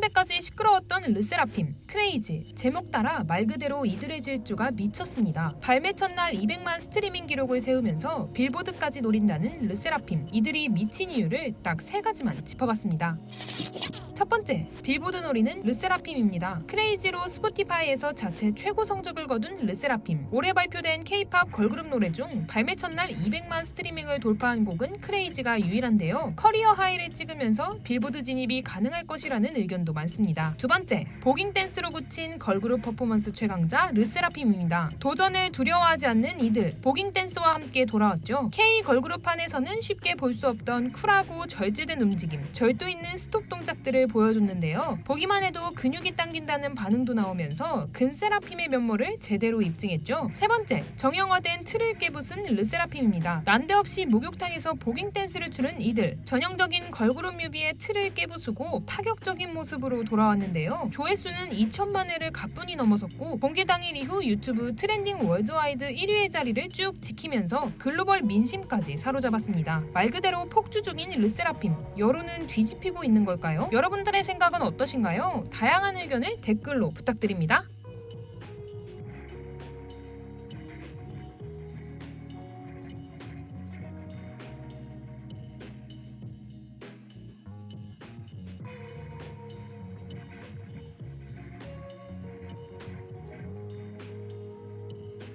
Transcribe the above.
선배까지 시끄러웠던 르세라핌, 크레이지, 제목 따라 말 그대로 이들의 질주가 미쳤습니다. 발매 첫날 200만 스트리밍 기록을 세우면서 빌보드까지 노린다는 르세라핌. 이들이 미친 이유를 딱 세 가지만 짚어봤습니다. 첫 번째, 빌보드 노리는 르세라핌입니다. 크레이지로 스포티파이에서 자체 최고 성적을 거둔 르세라핌. 올해 발표된 K-팝 걸그룹 노래 중 발매 첫날 200만 스트리밍을 돌파한 곡은 크레이지가 유일한데요. 커리어 하이를 찍으면서 빌보드 진입이 가능할 것이라는 의견도 많습니다. 두 번째, 복잉 댄스로 굳힌 걸그룹 퍼포먼스 최강자 르세라핌입니다. 도전을 두려워하지 않는 이들, 복잉 댄스와 함께 돌아왔죠. K 걸그룹판에서는 쉽게 볼 수 없던 쿨하고 절제된 움직임, 절도 있는 스톱 동작들을 보여줬는데요. 보기만 해도 근육이 당긴다는 반응도 나오면서 근세라핌의 면모를 제대로 입증했죠. 세 번째, 정형화된 틀을 깨부순 르세라핌입니다. 난데없이 목욕탕에서 복잉 댄스를 추는 이들, 전형적인 걸그룹 뮤비의 틀을 깨부수고 파격적인 모습으로 돌아왔는데요. 조회수는 2천만 회를 가뿐히 넘어섰고 공개 당일 이후 유튜브 트렌딩 월드와이드 1위의 자리를 쭉 지키면서 글로벌 민심까지 사로잡았습니다. 말 그대로 폭주 중인 르세라핌, 여론은 뒤집히고 있는 걸까요? 여러분들의 생각은 어떠신가요? 다양한 의견을 댓글로 부탁드립니다.